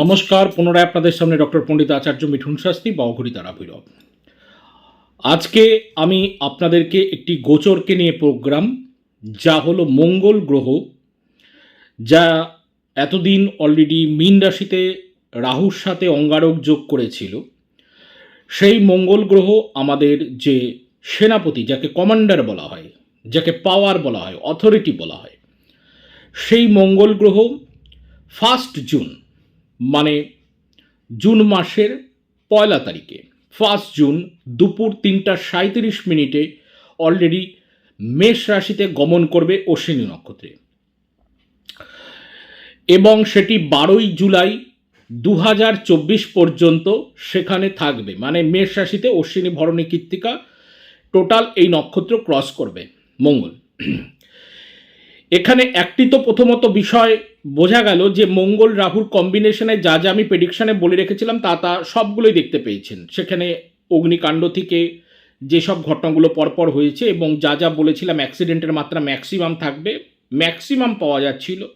নমস্কার, পুনরায় আপনাদের সামনে ডক্টর পণ্ডিত আচার্য মিঠুন শাস্ত্রী বাউঘরি তারা ভৈরব আজকে আমি আপনাদেরকে একটি গোচরকে নিয়ে প্রোগ্রাম, যা হলো মঙ্গল গ্রহ, যা এতদিন অলরেডি মীন রাশিতে রাহুর সাথে অঙ্গারক যোগ করেছিল। সেই মঙ্গল গ্রহ আমাদের যে সেনাপতি, যাকে কমান্ডার বলা হয়, যাকে পাওয়ার বলা হয় অথরিটি বলা হয়, সেই মঙ্গল গ্রহ ফার্স্ট জুন মানে জুন মাসের পয়লা তারিখে। ফার্স্ট জুন দুপুর তিনটা সাঁত্রিশ মিনিটে অলরেডি মেষ রাশিতে গমন করবে অশ্বিনী নক্ষত্রে। এবং সেটি বারোই জুলাই দু হাজার চব্বিশ পর্যন্ত সেখানে থাকবে। মানে মেষ রাশিতে অশ্বিনী ভরণী কৃত্তিকা টোটাল এই নক্ষত্র ক্রস করবে। মঙ্গল। এখানে একটি তো প্রথমত বিষয় বোঝা গেল যে মঙ্গল রাহুর কম্বিনেশনে যা যা আমি প্রেডিকশানে বলে রেখেছিলাম, তা তা সবগুলোই দেখতে পেয়েছেন। সেখানে অগ্নিকাণ্ড থেকে যেসব ঘটনাগুলো পরপর হয়েছে এবং যা যা বলেছিলাম অ্যাক্সিডেন্টের মাত্রা ম্যাক্সিমাম থাকবে ম্যাক্সিমাম পাওয়া যাচ্ছিল।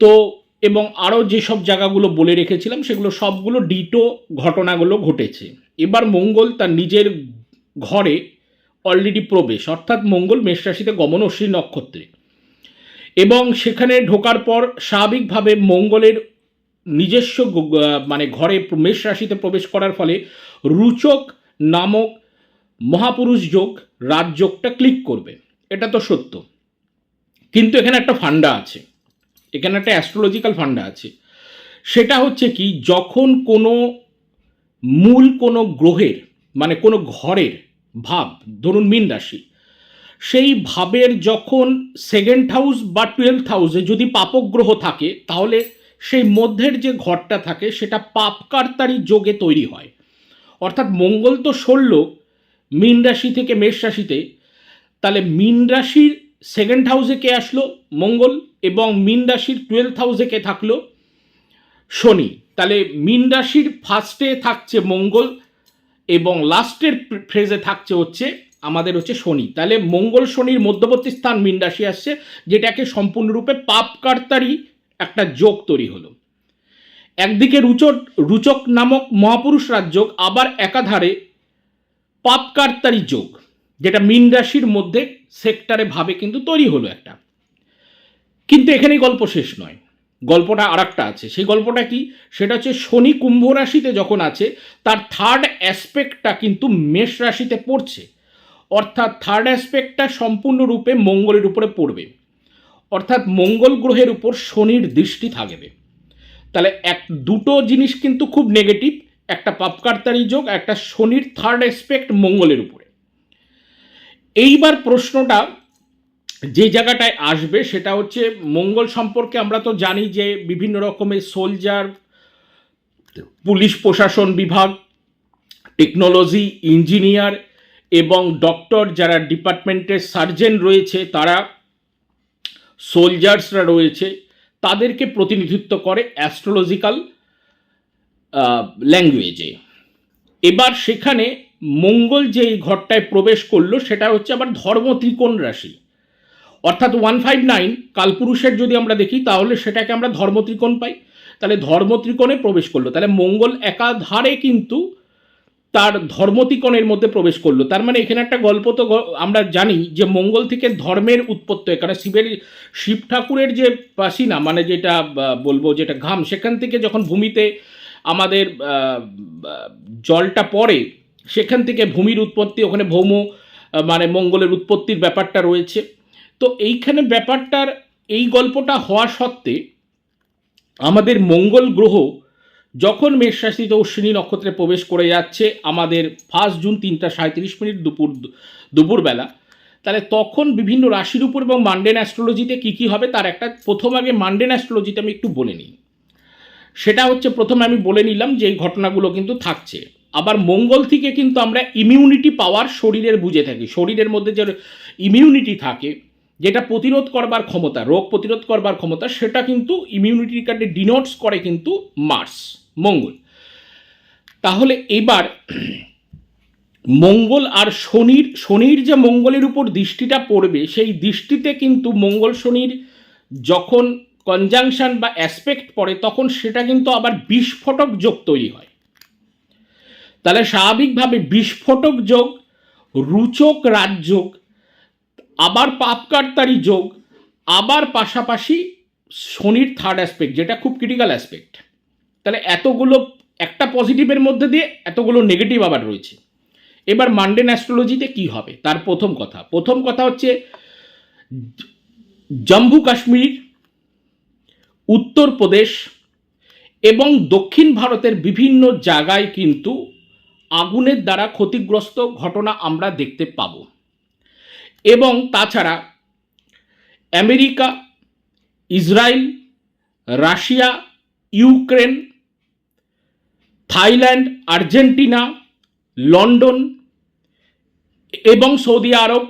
তো এবং আরও যেসব জায়গাগুলো বলে রেখেছিলাম, সেগুলো সবগুলো ডিটো ঘটনাগুলো ঘটেছে। এবার মঙ্গল তার নিজের ঘরে অলরেডি প্রবেশ, অর্থাৎ মঙ্গল মেষ রাশিতে গমন অশ্বিনী নক্ষত্রে। এবং সেখানে ঢোকার পর স্বাভাবিকভাবে মঙ্গলের নিজস্ব মানে ঘরে মেষ রাশিতে প্রবেশ করার ফলে রুচক নামক মহাপুরুষ যোগ রাজযোগটা ক্লিক করবে। এটা তো সত্য। কিন্তু এখানে একটা ফান্ডা আছে। এখানে একটা অ্যাস্ট্রোলজিক্যাল ফান্ডা আছে। সেটা হচ্ছে কি, যখন কোনো মূল কোনো গ্রহের মানে কোনো ঘরের ভাব, ধরুন মীন রাশি সেই ভাবের যখন সেকেন্ড হাউস বা টুয়েলথ হাউসে যদি পাপগ্রহ থাকে, তাহলে সেই মধ্যের যে ঘরটা থাকে, সেটা পাপকার্তারি যোগে তৈরি হয়। অর্থাৎ মঙ্গল তো সরল, মীন রাশি থেকে মেষ রাশিতে। তাহলে মীন রাশির সেকেন্ড হাউসে কে আসলো? মঙ্গল। এবং মীন রাশির টুয়েলথ হাউসে কে থাকল? শনি। তাহলে মীন রাশির ফার্স্টে থাকছে মঙ্গল এবং লাস্টের ফ্রেজে থাকছে হচ্ছে আমাদের হচ্ছে শনি। তাহলে মঙ্গল শনির মধ্যবর্তী স্থান মীন রাশি আসছে, যেটাকে সম্পূর্ণরূপে পাপকার্তারি একটা যোগ তৈরি হলো। একদিকে রুচক রুচক নামক মহাপুরুষ রাজযোগ আবার একাধারে পাপকার্তারি যোগ, যেটা মীন রাশির মধ্যে সেক্টরে ভাবে কিন্তু তৈরি হলো একটা। কিন্তু এখানেই গল্প শেষ নয়। গল্পটা আর আছে। সেই গল্পটা কি? সেটা হচ্ছে শনি কুম্ভ রাশিতে যখন আছে, তার থার্ড অ্যাসপেক্টটা কিন্তু মেষ রাশিতে পড়ছে। অর্থাৎ থার্ড অ্যাসপেক্টটা সম্পূর্ণরূপে মঙ্গলের উপরে পড়বে। অর্থাৎ মঙ্গল গ্রহের উপর শনির দৃষ্টি থাকবে। তাহলে এক, দুটো জিনিস কিন্তু খুব নেগেটিভ একটা পাপকার্তারি যোগ একটা শনির থার্ড অ্যাসপেক্ট মঙ্গলের উপরে। এইবার প্রশ্নটা যে জায়গাটায় আসবে, সেটা হচ্ছে মঙ্গল সম্পর্কে আমরা তো জানি যে বিভিন্ন রকমের সোলজার পুলিশ প্রশাসন বিভাগ টেকনোলজি ইঞ্জিনিয়ার এবং ডক্টর যারা ডিপার্টমেন্টের সার্জেন রয়েছে, তারা সোলজার্সরা রয়েছে, তাদেরকে প্রতিনিধিত্ব করে অ্যাস্ট্রোলজিক্যাল ল্যাঙ্গুয়েজে। এবার সেখানে মঙ্গল যে এই ঘরটায় প্রবেশ করল, সেটা হচ্ছে আবার ধর্ম ত্রিকোণ রাশি। অর্থাৎ ওয়ান ফাইভ নাইন কালপুরুষের যদি আমরা দেখি, তাহলে সেটাকে আমরা ধর্ম ত্রিকোণ পাই। তাহলে ধর্ম ত্রিকোণে প্রবেশ করল। তাহলে মঙ্গল একাধারে কিন্তু তার ধর্মতিকোণের মধ্যে প্রবেশ করল। তার মানে এখানে একটা গল্প তো আমরা জানি যে মঙ্গল থেকে ধর্মের উৎপত্তি এখানে শিবের, শিব ঠাকুরের যে পাসিনা মানে যেটা বলব যেটা ঘাম, সেখান থেকে যখন ভূমিতে আমাদের জলটা পড়ে, সেখান থেকে ভূমির উৎপত্তি, ওখানে ভৌম মানে মঙ্গলের উৎপত্তির ব্যাপারটা রয়েছে। তো এইখানে ব্যাপারটার, এই গল্পটা হওয়া সত্ত্বে আমাদের মঙ্গল গ্রহ যখন মেষ রাশিতে অশ্বিনী নক্ষত্রে প্রবেশ করে যাচ্ছে, আমাদের ফার্স্ট জুন তিনটা সাঁত্রিশ মিনিট দুপুর, দুপুরবেলা, তাহলে তখন বিভিন্ন রাশির উপর এবং মান্ডেন অ্যাস্ট্রোলজিতে কী কী হবে তার একটা প্রথম আগে মান্ডেন অ্যাস্ট্রোলজিতে আমি একটু বলে নিই। সেটা হচ্ছে প্রথমে আমি বলে নিলাম যে এই ঘটনাগুলো কিন্তু থাকছে। আবার মঙ্গল থেকে কিন্তু আমরা ইমিউনিটি পাওয়ার শরীরের বুঝে থাকি। শরীরের মধ্যে যে ইমিউনিটি থাকে, যেটা প্রতিরোধ করবার ক্ষমতা, রোগ প্রতিরোধ করবার ক্ষমতা, সেটা কিন্তু ইমিউনিটি কার্ডে ডিনোটস করে কিন্তু মার্স মঙ্গল। তাহলে এবার মঙ্গল আর শনির শনির যে মঙ্গলের উপর দৃষ্টিটা পড়বে, সেই দৃষ্টিতে কিন্তু মঙ্গল শনির যখন কনজাংশন বা অ্যাসপেক্ট পড়ে, তখন সেটা কিন্তু আবার বিস্ফোটক যোগ তৈরি হয়। তাহলে স্বাভাবিকভাবে বিস্ফোটক যোগ, রুচক রাজযোগ আবার পাপকার্তারি যোগ, আবার পাশাপাশি শনির থার্ড অ্যাসপেক্ট যেটা খুব ক্রিটিক্যাল অ্যাসপেক্ট তাহলে এতগুলো, একটা পজিটিভের মধ্যে দিয়ে এতগুলো নেগেটিভ আবার রয়েছে। এবার মান্ডেন অ্যাস্ট্রোলজিতে কি হবে? তার প্রথম কথা। প্রথম কথা হচ্ছে, জম্মু কাশ্মীর, উত্তরপ্রদেশ এবং দক্ষিণ ভারতের বিভিন্ন জায়গায় কিন্তু আগুনের দ্বারা ক্ষতিগ্রস্ত ঘটনা আমরা দেখতে পাব। এবং তাছাড়া America Israel Russia, Ukraine Thailand, Argentina, London এবং সৌদি আরব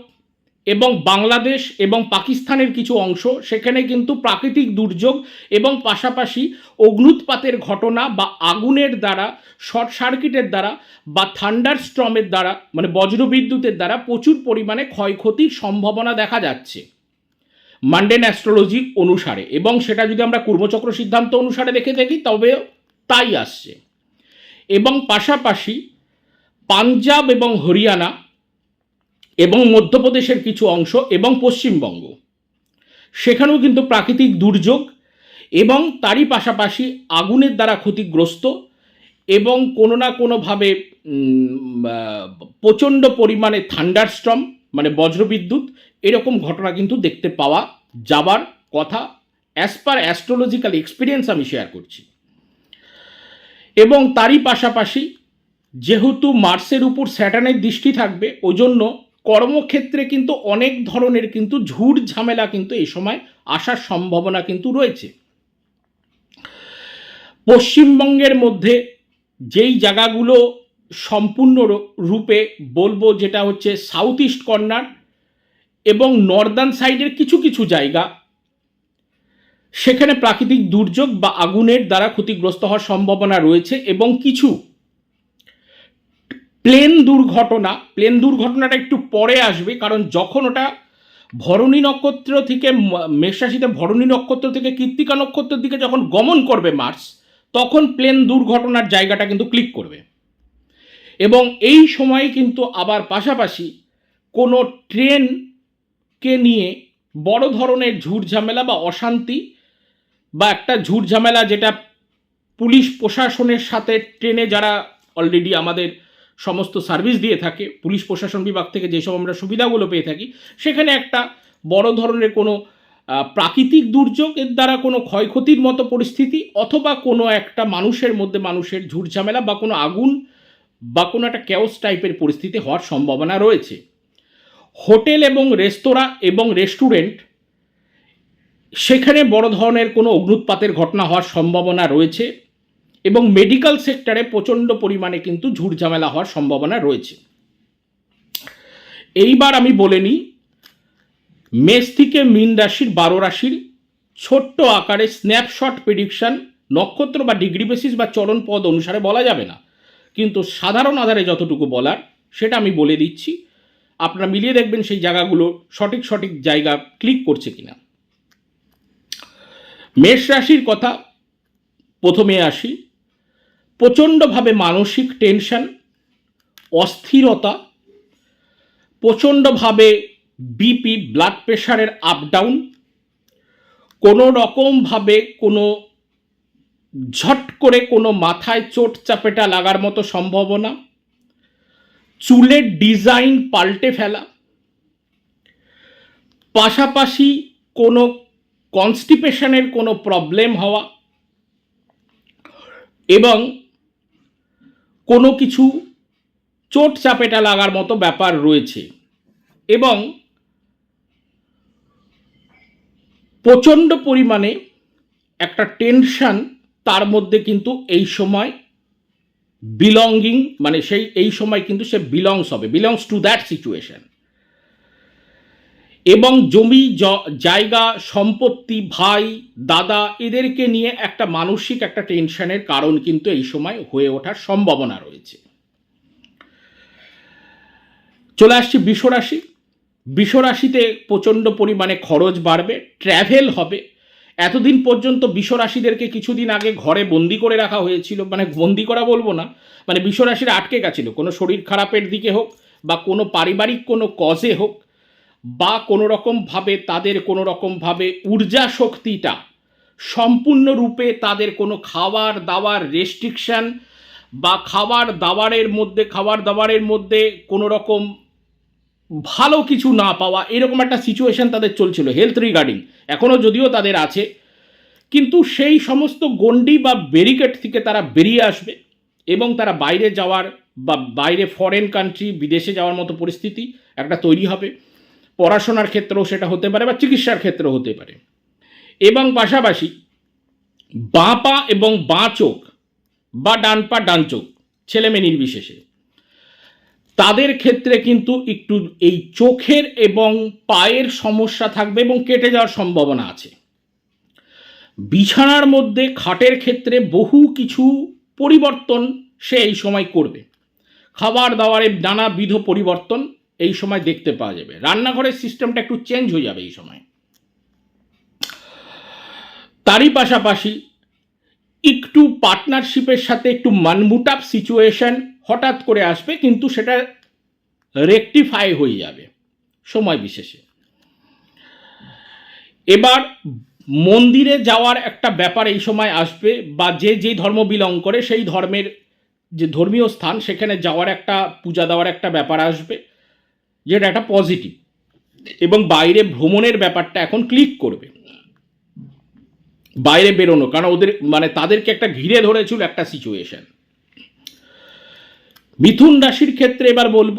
এবং বাংলাদেশ এবং পাকিস্তানের কিছু অংশ। সেখানে কিন্তু প্রাকৃতিক দুর্যোগ এবং পাশাপাশি অগ্নুৎপাতের ঘটনা বা আগুনের দ্বারা, শর্ট সার্কিটের দ্বারা বা থান্ডার স্ট্রমের দ্বারা মানে বজ্রবিদ্যুতের দ্বারা প্রচুর পরিমাণে ক্ষয়ক্ষতির সম্ভাবনা দেখা যাচ্ছে। মান্ডেন অ্যাস্ট্রোলজি অনুসারে এবং সেটা যদি আমরা কূর্মচক্র সিদ্ধান্ত অনুসারে দেখে থাকি, তবে তাই আসছে। এবং পাশাপাশি পাঞ্জাব এবং হরিয়ানা এবং মধ্যপ্রদেশের কিছু অংশ এবং পশ্চিমবঙ্গ। সেখানেও কিন্তু প্রাকৃতিক দুর্যোগ এবং তারই পাশাপাশি আগুনের দ্বারা ক্ষতিগ্রস্ত এবং কোনো না কোনোভাবে প্রচণ্ড পরিমাণে থান্ডারস্ট্রম মানে বজ্রবিদ্যুৎ, এরকম ঘটনা কিন্তু দেখতে পাওয়া যাবার কথা। অ্যাজ পার অ্যাস্ট্রোলজিক্যাল এক্সপিরিয়েন্স আমি শেয়ার করছি। এবং তারই পাশাপাশি যেহেতু মার্সের উপর স্যাটার্নের দৃষ্টি থাকবে ওই জন্য কর্মক্ষেত্রে কিন্তু অনেক ধরনের কিন্তু ঝুট ঝামেলা কিন্তু এই সময় আসার সম্ভাবনা কিন্তু রয়েছে। পশ্চিমবঙ্গের মধ্যে যেই জায়গাগুলো সম্পূর্ণ রূপে বলব যেটা হচ্ছে সাউথ ইস্ট কর্নার এবং নর্দার্ন সাইডের কিছু কিছু জায়গা সেখানে প্রাকৃতিক দুর্যোগ বা আগুনের দ্বারা ক্ষতিগ্রস্ত হওয়ার সম্ভাবনা রয়েছে এবং কিছু প্লেন দুর্ঘটনা, প্লেন দুর্ঘটনাটা একটু পরে আসবে, কারণ যখন ওটা ভরণী নক্ষত্র থেকে ম- মেষ রাশিতে ভরণী নক্ষত্র থেকে কৃত্তিকা নক্ষত্রের দিকে যখন গমন করবে মার্স তখন প্লেন দুর্ঘটনার জায়গাটা কিন্তু ক্লিক করবে। এবং এই সময়ে কিন্তু আবার পাশাপাশি কোনো ট্রেনকে নিয়ে বড় ধরনের ঝুটঝামেলা বা অশান্তি বা একটা ঝুটঝামেলা যেটা পুলিশ প্রশাসনের সাথে ট্রেনে যারা অলরেডি আমাদের সমস্ত সার্ভিস দিয়ে থাকে, পুলিশ প্রশাসন বিভাগ থেকে যেসব আমরা সুবিধাগুলো পেয়ে থাকি, সেখানে একটা বড় ধরনের কোনো প্রাকৃতিক দুর্যোগের দ্বারা কোনো ক্ষয়ক্ষতির মতো পরিস্থিতি অথবা কোনো একটা মানুষের মধ্যে মানুষের ঝুটঝামেলা বা কোনো আগুন বা কোনো একটা ক্যাওস টাইপের পরিস্থিতি হওয়ার সম্ভাবনা রয়েছে। হোটেল এবং রেস্তোরাঁ এবং রেস্টুরেন্ট সেখানে বড় ধরনের কোনো অগ্নুৎপাতের ঘটনা হওয়ার সম্ভাবনা রয়েছে এবং মেডিকেল সেক্টরে প্রচণ্ড পরিমাণে কিন্তু ঝুটঝামেলা হওয়ার সম্ভাবনা রয়েছে। এইবার আমি বলে নিই, মেষ থেকে মীন রাশির বারো রাশির ছোট্ট আকারে স্ন্যাপশট প্রেডিকশন নক্ষত্র বা ডিগ্রি বেসিস বা চরণ পদ অনুসারে বলা যাবে না। কিন্তু সাধারণ আধারে যতটুকু বলার, সেটা আমি বলে দিচ্ছি। আপনারা মিলিয়ে দেখবেন সেই জায়গাগুলো সঠিক সঠিক জায়গা ক্লিক করছে কিনা। মেষ রাশির কথা প্রথমে আসি। প্রচণ্ডভাবে মানসিক টেনশন, অস্থিরতা, প্রচণ্ডভাবে বিপি, ব্লাড প্রেশারের আপ ডাউন কোনো রকমভাবে কোনো ঝট করে কোনো মাথায় চোট চাপেটা লাগার মতো সম্ভাবনা, চুলের ডিজাইন পাল্টে ফেলা, পাশাপাশি কোনো কনস্টিপেশনের কোনো প্রবলেম হওয়া এবং কোনো কিছু চোট চাপেটা লাগার মতো ব্যাপার রয়েছে এবং প্রচণ্ড পরিমাণে একটা টেনশন তার মধ্যে কিন্তু এই সময় বিলঙ্গিং মানে সেই, এই সময় কিন্তু সে বিলংস হবে বিলংস টু দ্যাট সিচুয়েশন এবং জমি জায়গা, সম্পত্তি, ভাই, দাদা এদেরকে নিয়ে একটা মানসিক একটা টেনশনের কারণ কিন্তু এই সময় হয়ে ওঠার সম্ভাবনা রয়েছে। চলে আসছি বিশ্বরাশি। বিশ্বরাশিতে প্রচণ্ড পরিমাণে খরচ বাড়বে ট্র্যাভেল হবে। এতদিন পর্যন্ত বিশ্বরাশিদেরকে কিছুদিন আগে ঘরে বন্দি করে রাখা হয়েছিল মানে বন্দি করা বলব না মানে বিশ্বরাশিরা আটকে গেছিল, কোনো শরীর খারাপের দিকে হোক বা কোনো পারিবারিক কোনো কজে হোক। বা কোনো রকমভাবে তাদের কোনো রকমভাবে ঊর্জা শক্তিটা সম্পূর্ণরূপে তাদের কোনো খাবার দাবার রেস্ট্রিকশন বা খাবার দাবারের মধ্যে খাবার দাবারের মধ্যে কোনো রকম ভালো কিছু না পাওয়া, এরকম একটা সিচুয়েশন তাদের চলছিল হেলথ রিগার্ডিং এখনও যদিও তাদের আছে। কিন্তু সেই সমস্ত গণ্ডি বা ব্যারিকেড থেকে তারা বেরিয়ে আসবে এবং তারা বাইরে যাওয়ার বা বাইরে ফরেন কান্ট্রি বিদেশে যাওয়ার মতো পরিস্থিতি একটা তৈরি হবে। পড়াশোনার ক্ষেত্রেও সেটা হতে পারে বা চিকিৎসার ক্ষেত্রেও হতে পারে। এবং পাশাপাশি বাঁ পা এবং বাঁ চোখ বা ডান পা, ডান চোখ, ছেলে মেয়ে নির্বিশেষে, তাদের ক্ষেত্রে কিন্তু একটু এই চোখের এবং পায়ের সমস্যা থাকবে এবং কেটে যাওয়ার সম্ভাবনা আছে। বিছানার মধ্যে খাটের ক্ষেত্রে বহু কিছু পরিবর্তন সে এই সময় করবে। খাবার দাবারের নানাবিধ পরিবর্তন এই সময় দেখতে পাওয়া যাবে। রান্নাঘরের সিস্টেমটা একটু চেঞ্জ হয়ে যাবে এই সময়। তারই পাশাপাশি একটু পার্টনারশিপের সাথে একটু মানমুটাপ সিচুয়েশন হঠাৎ করে আসবে, কিন্তু সেটা রেকটিফাই হয়ে যাবে সময় বিশেষে। এবার মন্দিরে যাওয়ার একটা ব্যাপার এই সময় আসবে, বা যে যে ধর্ম বিলং করে সেই ধর্মের যে ধর্মীয় স্থান, সেখানে যাওয়ার একটা, পূজা দেওয়ার একটা ব্যাপার আসবে। যেটা একটা পজিটিভ এবং বাইরে ভ্রমণের ব্যাপারটা এখন ক্লিক করবে। বাইরে বেরোনো, কারণ ওদের মানে তাদেরকে একটা ঘিরে ধরেছিল একটা সিচুয়েশন মিথুন রাশির ক্ষেত্রে এবার বলব,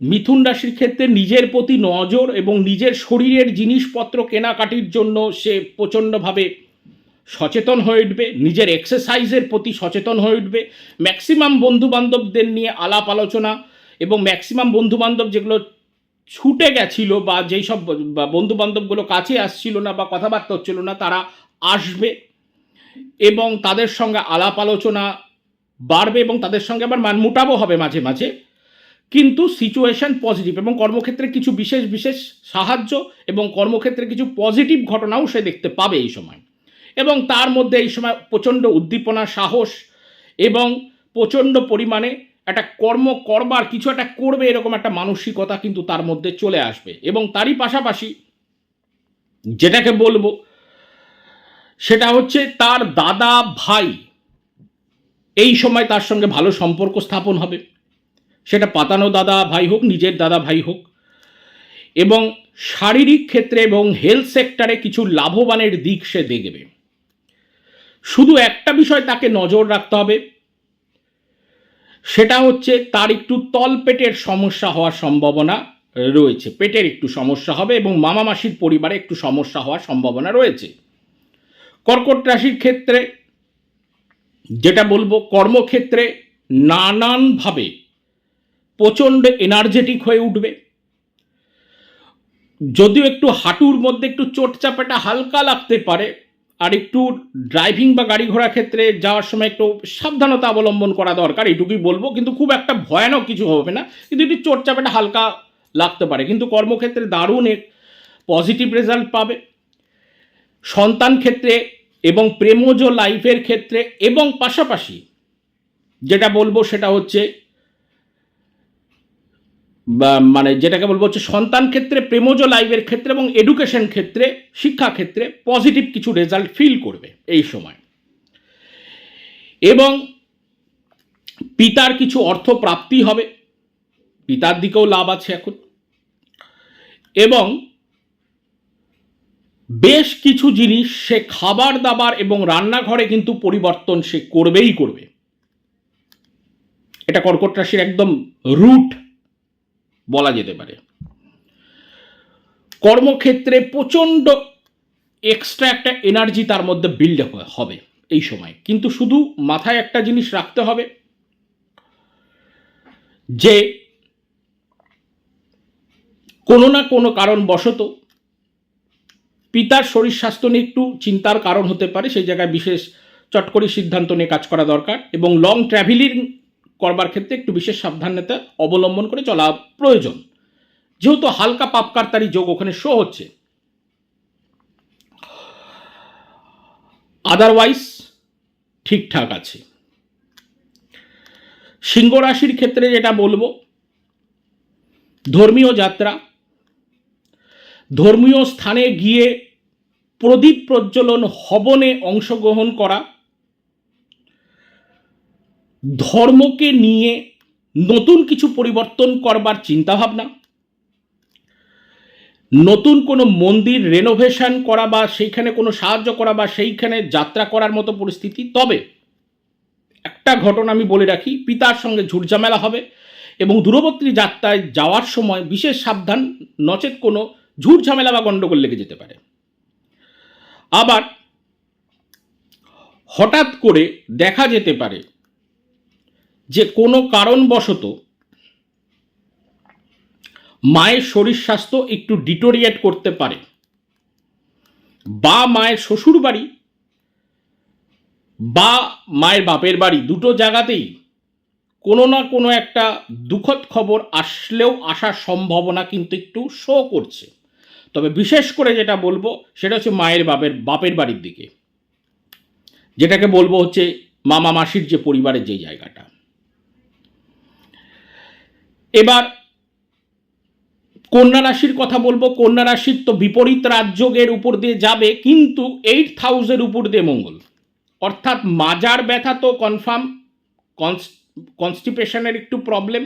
মিথুন রাশির ক্ষেত্রে নিজের প্রতি নজর এবং নিজের শরীরের জিনিসপত্র কেনাকাটির জন্য সে প্রচণ্ডভাবে সচেতন হয়ে উঠবে, নিজের এক্সারসাইজের প্রতি সচেতন হয়ে উঠবে। ম্যাক্সিমাম বন্ধুবান্ধবদের নিয়ে আলাপ আলোচনা এবং ম্যাক্সিমাম বন্ধুবান্ধব যেগুলো ছুটে গেছিল বা যেই সব বন্ধু বান্ধবগুলো কাছে আসছিল না বা কথাবার্তা হচ্ছিল না, তারা আসবে এবং তাদের সঙ্গে আলাপ আলোচনা বাড়বে এবং তাদের সঙ্গে আবার মানমুটাবও হবে মাঝে মাঝে। কিন্তু সিচুয়েশন পজিটিভ এবং কর্মক্ষেত্রে কিছু বিশেষ বিশেষ সাহায্য এবং কর্মক্ষেত্রে কিছু পজিটিভ ঘটনাও সে দেখতে পাবে এই সময়। এবং তার মধ্যে এই সময় প্রচণ্ড উদ্দীপনা, সাহস এবং প্রচণ্ড পরিমাণে একটা কর্ম করবার, কিছু একটা করবে এরকম একটা মানসিকতা কিন্তু তার মধ্যে চলে আসবে। এবং তারই পাশাপাশি যেটাকে বলব, সেটা হচ্ছে তার দাদা ভাই এই সময় তার সঙ্গে ভালো সম্পর্ক স্থাপন হবে। সেটা পাতানো দাদা ভাই হোক, নিজের দাদা ভাই হোক। এবং শারীরিক ক্ষেত্রে এবং হেলথ সেক্টরে কিছু লাভবানের দিক সে দেখবে। শুধু একটা বিষয় তাকে নজর রাখতে হবে সেটা হচ্ছে তার একটু তলপেটের সমস্যা হওয়ার সম্ভাবনা রয়েছে। পেটের একটু সমস্যা হবে এবং মামা মাসির পরিবারে একটু সমস্যা হওয়ার সম্ভাবনা রয়েছে। কর্কট রাশির ক্ষেত্রে যেটা বলব, কর্মক্ষেত্রে নানানভাবে প্রচণ্ড এনার্জেটিক হয়ে উঠবে। যদিও একটু হাঁটুর মধ্যে একটু চোট চোটচাপাটা হালকা লাগতে পারে আর একটু ড্রাইভিং বা গাড়ি ঘোড়া ক্ষেত্রে যাওয়ার সময় একটু সাবধানতা অবলম্বন করা দরকার এটুকুই বলব। কিন্তু খুব একটা ভয়ানক কিছু হবে না। কিন্তু একটু চোটচাপাটা হালকা লাগতে পারে। কিন্তু কর্মক্ষেত্রে দারুণ এক পজিটিভ রেজাল্ট পাবে। সন্তান ক্ষেত্রে এবং প্রেমজ লাইফের ক্ষেত্রে এবং পাশাপাশি যেটা বলব সেটা হচ্ছে মানে যেটাকে বলব হচ্ছে সন্তান ক্ষেত্রে, প্রেমজ লাইফের ক্ষেত্রে এবং এডুকেশন ক্ষেত্রে, শিক্ষা ক্ষেত্রে পজিটিভ কিছু রেজাল্ট ফিল করবে এই সময়। এবং পিতার কিছু অর্থ প্রাপ্তি হবে, পিতার দিকেও লাভ আছে এখন। এবং বেশ কিছু জিনিস সে খাবার দাবার এবং রান্নাঘরে কিন্তু পরিবর্তন সে করবেই করবে। এটা কর্কট রাশির একদম রুট বলা যেতে পারে। কর্মক্ষেত্রে প্রচণ্ড এক্সট্রা একটা এনার্জি তার মধ্যে বিল্ড হবে এই সময়। কিন্তু শুধু মাথায় একটা জিনিস রাখতে হবে যে, কোনো না কোনো কারণ বশত পিতার শরীর স্বাস্থ্য নিয়ে একটু চিন্তার কারণ হতে পারে, সেই জায়গায় বিশেষ চট করে সিদ্ধান্ত নিয়ে কাজ করা দরকার এবং লং ট্রাভেলিং করবার ক্ষেত্রে একটু বিশেষ সাবধানতা অবলম্বন করে চলা প্রয়োজন। যেহেতু হালকা পাপকারতারি যোগ ওখানে শো হচ্ছে। আদারওয়াইজ ঠিকঠাক আছে। সিংহ রাশির ক্ষেত্রে যেটা বলব, ধর্মীয় যাত্রা। ধর্মীয় স্থানে গিয়ে প্রদীপ প্রজ্বলন, হবনে অংশগ্রহণ করা। ধর্মকে নিয়ে নতুন কিছু পরিবর্তন করবার চিন্তাভাবনা, নতুন কোনো মন্দির রেনোভেশন করা বা সেইখানে কোনো সাহায্য করা বা সেইখানে যাত্রা করার মতো পরিস্থিতি। তবে একটা ঘটনা আমি বলে রাখি, পিতার সঙ্গে ঝুটঝামেলা হবে এবং দূরবর্তী যাত্রায় যাওয়ার সময় বিশেষ সাবধান, নচেত কোনো ঝুটঝামেলা বা গণ্ডগোল লেগে যেতে পারে। আবার হঠাৎ করে দেখা যেতে পারে যে কোনো কারণবশত মায়ের শরীর স্বাস্থ্য একটু ডিটোরিয়েট করতে পারে বা মায়ের শ্বশুর বাড়ি বা মায়ের বাপের বাড়ি দুটো জায়গাতেই কোনো না কোনো একটা দুঃখদ খবর আসলেও আসার সম্ভাবনা কিন্তু একটু শো করছে। তবে বিশেষ করে যেটা বলব সেটা হচ্ছে মায়ের বাপের বাপের বাড়ির দিকে। যেটাকে বলব হচ্ছে মামা মাসির যে পরিবারের যে জায়গাটা। এবার কন্যা রাশির কথা বলব। কন্যা রাশির তো বিপরীত রাজযোগের উপর দিয়ে যাবে, কিন্তু এইট থাউজেন্ড উপর দিয়ে মঙ্গল। অর্থাৎ মাজার ব্যথা তো কনফার্ম কনস্টিপেশনের একটু প্রবলেম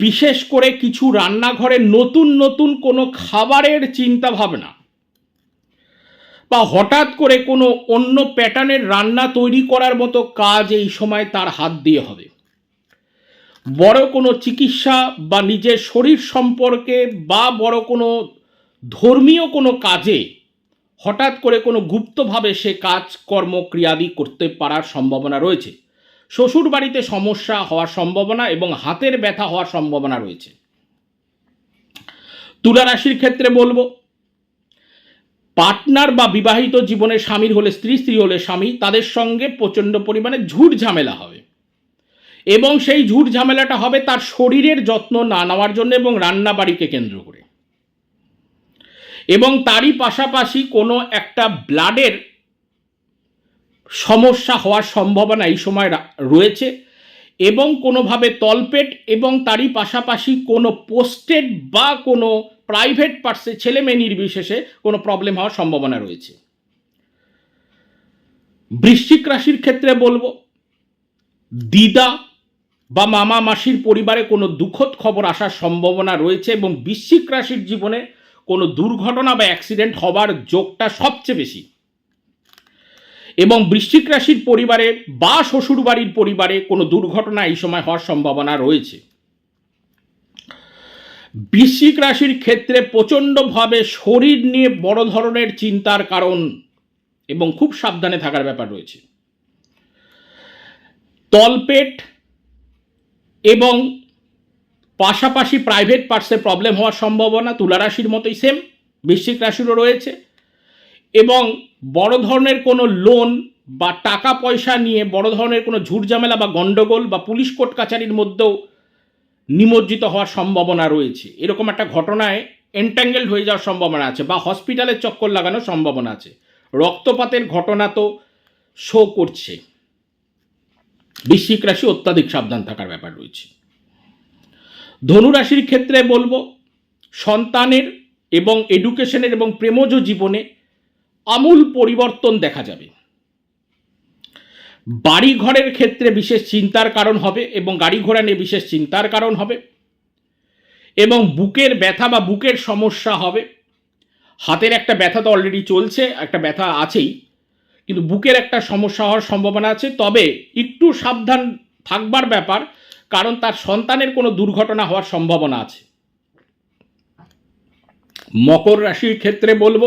বিশেষ করে কিছু রান্নাঘরে নতুন নতুন কোনো খাবারের চিন্তা ভাবনা বা হঠাৎ করে কোনো অন্য প্যাটার্নের রান্না তৈরি করার মতো কাজ এই সময় তার হাত দিয়ে হবে। বড় কোনো চিকিৎসা বা নিজের শরীর সম্পর্কে বা বড় কোনো ধর্মীয় কোনো কাজে হঠাৎ করে কোনো গুপ্তভাবে সে কাজকর্ম ক্রিয়াদি করতে পারার সম্ভাবনা রয়েছে। শ্বশুর বাড়িতে সমস্যা হওয়ার সম্ভাবনা এবং হাতের ব্যথা হওয়ার সম্ভাবনা রয়েছে। তুলা রাশির ক্ষেত্রে বলব, পার্টনার বা বিবাহিত জীবনে স্বামীর হলে স্ত্রী স্ত্রী হলে স্বামী তাদের সঙ্গে প্রচণ্ড পরিমাণে ঝুট ঝামেলা হবে। এবং সেই ঝুট ঝামেলাটা হবে তার শরীরের যত্ন না নেওয়ার জন্য এবং রান্না বাড়িকে কেন্দ্র করে। এবং তারই পাশাপাশি কোনো একটা ব্লাডের সমস্যা হওয়ার সম্ভাবনা এই সময় রয়েছে এবং কোনোভাবে তলপেট এবং তারই পাশাপাশি কোনো পোস্টেড বা কোনো প্রাইভেট পার্সে ছেলে মেয়ে নির্বিশেষে কোনো প্রবলেম হওয়ার সম্ভাবনা রয়েছে। বৃশ্চিক রাশির ক্ষেত্রে বলব দিদা বা মামা মাসির পরিবারে কোনো দুঃখদ খবর আসার সম্ভাবনা রয়েছে এবং বৃশ্চিক রাশির জীবনে কোনো দুর্ঘটনা বা অ্যাক্সিডেন্ট হবার যোগটা সবচেয়ে বেশি। এবং বৃশ্চিক রাশির পরিবারে বা শ্বশুরবাড়ির পরিবারে কোনো দুর্ঘটনা এই সময় হওয়ার সম্ভাবনা রয়েছে। বৃশ্চিক রাশির ক্ষেত্রে প্রচণ্ডভাবে শরীর নিয়ে বড় ধরনের চিন্তার কারণ এবং খুব সাবধানে থাকার ব্যাপার রয়েছে। তলপেট এবং পাশাপাশি প্রাইভেট পার্টসে প্রবলেম হওয়ার সম্ভাবনা তুলা রাশির মতোই সেম বৃশ্চিক রাশিরও রয়েছে এবং বড় ধরনের কোনো লোন বা টাকা পয়সা নিয়ে বড় ধরনের কোনো ঝুটঝামেলা বা গণ্ডগোল বা পুলিশ কোর্ট কাছারির মধ্যেও নিমজ্জিত হওয়ার সম্ভাবনা রয়েছে। এরকম একটা ঘটনায় এন্ট্যাঙ্গেলড হয়ে যাওয়ার সম্ভাবনা আছে বা হসপিটালের চক্কর লাগানোর সম্ভাবনা আছে। রক্তপাতের ঘটনা তো শো করছে। বৃশ্চিক রাশি অত্যাধিক সাবধান থাকার ব্যাপার রয়েছে। ধনুরাশির ক্ষেত্রে বলব, সন্তানের এবং এডুকেশনের এবং প্রেমজ জীবনে আমূল পরিবর্তন দেখা যাবে। বাড়ি ঘরের ক্ষেত্রে বিশেষ চিন্তার কারণ হবে এবং গাড়ি ঘোড়া নিয়ে বিশেষ চিন্তার কারণ হবে এবং বুকের ব্যথা বা বুকের সমস্যা হবে। হাতের একটা ব্যথা তো অলরেডি চলছে, একটা ব্যথা আছেই। কিন্তু বুকের একটা সমস্যা হওয়ার সম্ভাবনা আছে। তবে একটু সাবধান থাকবার ব্যাপার, কারণ তার সন্তানের কোনো দুর্ঘটনা হওয়ার সম্ভাবনা আছে। মকর রাশির ক্ষেত্রে বলব,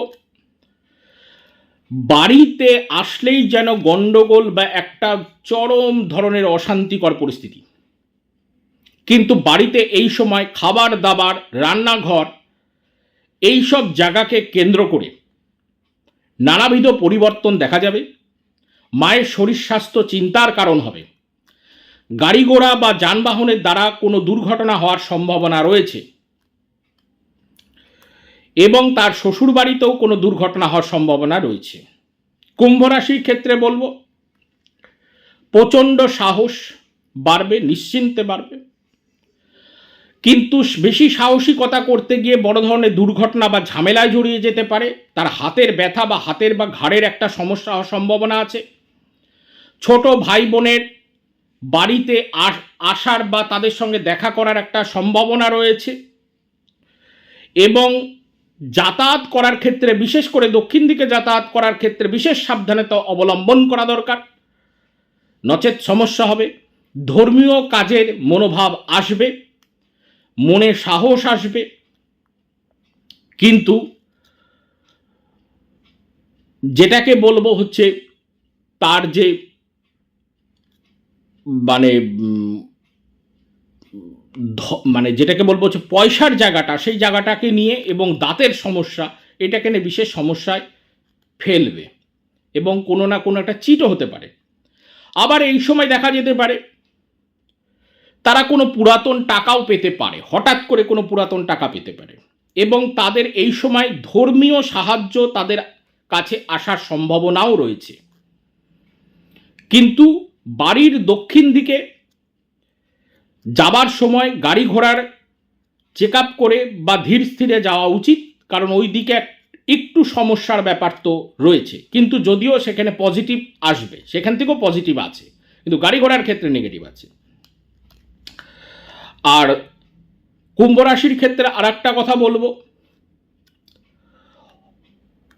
বাড়িতে আসলেই যেন গন্ডগোল বা একটা চরম ধরনের অশান্তিকর পরিস্থিতি। কিন্তু বাড়িতে এই সময় খাবার দাবার রান্নাঘর এই সব জায়গাকে কেন্দ্র করে নানাবিধ পরিবর্তন দেখা যাবে। মায়ের শরীর স্বাস্থ্য চিন্তার কারণ হবে। গাড়ি ঘোড়া বা যানবাহনের দ্বারা কোনো দুর্ঘটনা হওয়ার সম্ভাবনা রয়েছে। এবং তার শ্বশুর বাড়িতেও কোনো দুর্ঘটনা হওয়ার সম্ভাবনা রয়েছে। কুম্ভ রাশির ক্ষেত্রে বলব, প্রচণ্ড সাহস বাড়বে, নিশ্চিন্তে বাড়বে। কিন্তু বেশি সাহসিকতা করতে গিয়ে বড় ধরনের দুর্ঘটনা বা ঝামেলায় জড়িয়ে যেতে পারে, তার হাতের ব্যথা বা হাতের বা ঘাড়ের একটা সমস্যা হওয়ার সম্ভাবনা আছে। ছোট ভাই বোনের বাড়িতে আস- আসার বা তাদের সঙ্গে দেখা করার একটা সম্ভাবনা রয়েছে এবং যাতায়াত করার ক্ষেত্রে, বিশেষ করে দক্ষিণ দিকে যাতায়াত করার ক্ষেত্রে বিশেষ সাবধানতা অবলম্বন করা দরকার। নচেত সমস্যা হবে, ধর্মীয় কাজের মনোভাব আসবে। মনে সাহস আসবে। কিন্তু যেটাকে বলব হচ্ছে তার যে মানে মানে যেটাকে বলব হচ্ছে পয়সার জায়গাটা, সেই জায়গাটাকে নিয়ে এবং দাঁতের সমস্যা, এটাকে নিয়ে বিশেষ সমস্যায় ফেলবে এবং কোনো না কোনো একটা চিটও হতে পারে। আবার এই সময় দেখা যেতে পারে তারা কোনো পুরাতন টাকাও পেতে পারে, হঠাৎ করে কোনো পুরাতন টাকা পেতে পারে। এবং তাদের এই সময় ধর্মীয় সাহায্য তাদের কাছে আসার সম্ভাবনাও রয়েছে। কিন্তু বাড়ির দক্ষিণ দিকে যাবার সময় গাড়ি ঘোড়ার চেক আপ করে বা ধীর স্থিরে যাওয়া উচিত, কারণ ওই দিকে একটু সমস্যার ব্যাপার তো রয়েছে। কিন্তু যদিও সেখানে পজিটিভ আসবে, সেখান থেকেও পজিটিভ আছে। কিন্তু গাড়ি ঘোড়ার ক্ষেত্রে নেগেটিভ আছে। আর কুম্ভ রাশির ক্ষেত্রে আর একটা কথা বলব।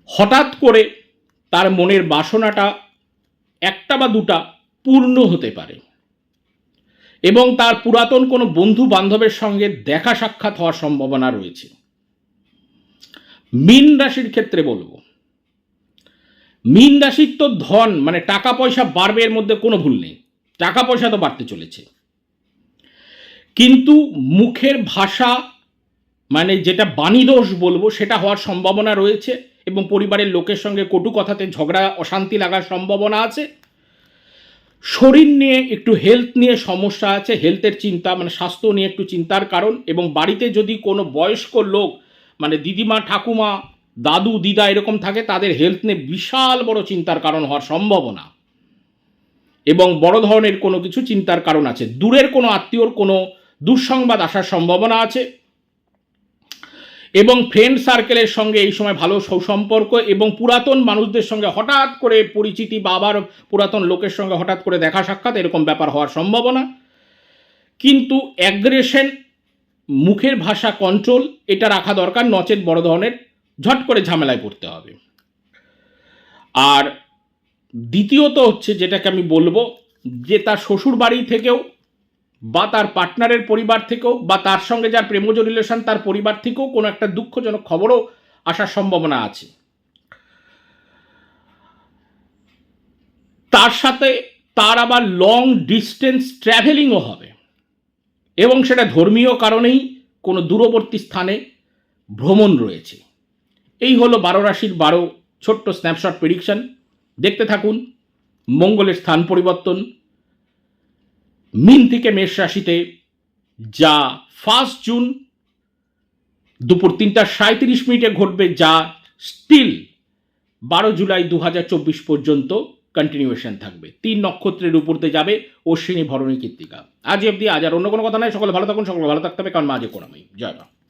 হঠাৎ করে তার মনের বাসনাটা একটা বা দুটা পূর্ণ হতে পারে এবং তার পুরাতন কোনো বন্ধু বান্ধবের সঙ্গে দেখা সাক্ষাৎ হওয়ার সম্ভাবনা রয়েছে। মীন রাশির ক্ষেত্রে বলব। মীন রাশির তো ধন মানে টাকা পয়সা বাড়বে এর মধ্যে কোনো ভুল নেই। টাকা পয়সা তো বাড়তে চলেছে। কিন্তু মুখের ভাষা মানে যেটা বাণীদোষ বলব, সেটা হওয়ার সম্ভাবনা রয়েছে এবং পরিবারের লোকের সঙ্গে কটু কথাতে ঝগড়া, অশান্তি লাগার সম্ভাবনা আছে। শরীর নিয়ে একটু হেলথ নিয়ে সমস্যা আছে হেলথের চিন্তা মানে স্বাস্থ্য নিয়ে একটু চিন্তার কারণ এবং বাড়িতে যদি কোনো বয়স্ক লোক মানে দিদিমা, ঠাকুমা, দাদু, দিদা এরকম থাকে, তাদের হেলথ নিয়ে বিশাল বড় চিন্তার কারণ হওয়ার সম্ভাবনা। এবং বড় ধরনের কোনো কিছু চিন্তার কারণ আছে। দূরের কোনো আত্মীয়র কোনো দুঃসংবাদ আসার সম্ভাবনা আছে। এবং ফ্রেন্ড সার্কেলের সঙ্গে এই সময় ভালো সুসম্পর্ক এবং পুরাতন মানুষদের সঙ্গে হঠাৎ করে পরিচিতি বা আবার পুরাতন লোকের সঙ্গে হঠাৎ করে দেখা সাক্ষাৎ এরকম ব্যাপার হওয়ার সম্ভাবনা। কিন্তু অ্যাগ্রেশন মুখের ভাষা কন্ট্রোল এটা রাখা দরকার নচেত বড় ধরনের ঝট করে ঝামেলায় পড়তে হবে। আর দ্বিতীয়ত হচ্ছে যেটাকে আমি বলব, যে তার শ্বশুর বাড়ি থেকেও বা তার পার্টনারের পরিবার থেকেও, বা তার সঙ্গে যার প্রেমজ রিলেশন তার পরিবার থেকেও কোনো একটা দুঃখজনক খবরও আসার সম্ভাবনা আছে। তার সাথে তার আবার লং ডিস্টেন্স ট্র্যাভেলিংও হবে। এবং সেটা ধর্মীয় কারণেই কোনো দূরবর্তী স্থানে ভ্রমণ রয়েছে। এই হলো বারো রাশির বারো ছোট্ট স্ন্যাপশট প্রেডিকশন দেখতে থাকুন, মঙ্গলের স্থান পরিবর্তন। মিন থেকে মেষ রাশিতে, যা ফার্স্ট জুন দুপুর তিনটা সাঁত্রিশ মিনিটে ঘটবে, যা স্টিল বারো জুলাই দু হাজার চব্বিশ পর্যন্ত কন্টিনিউয়েশন থাকবে। তিন নক্ষত্রের উপরতে যাবে অশ্বিনী ভরণী কৃত্তিকা। আজ অবধি, আজ আর অন্য কোনো কথা নয় সকলে ভালো থাকুন, সকলে ভালো থাকতে হবে। কারণ মাঝে কোনামাই জয় মা।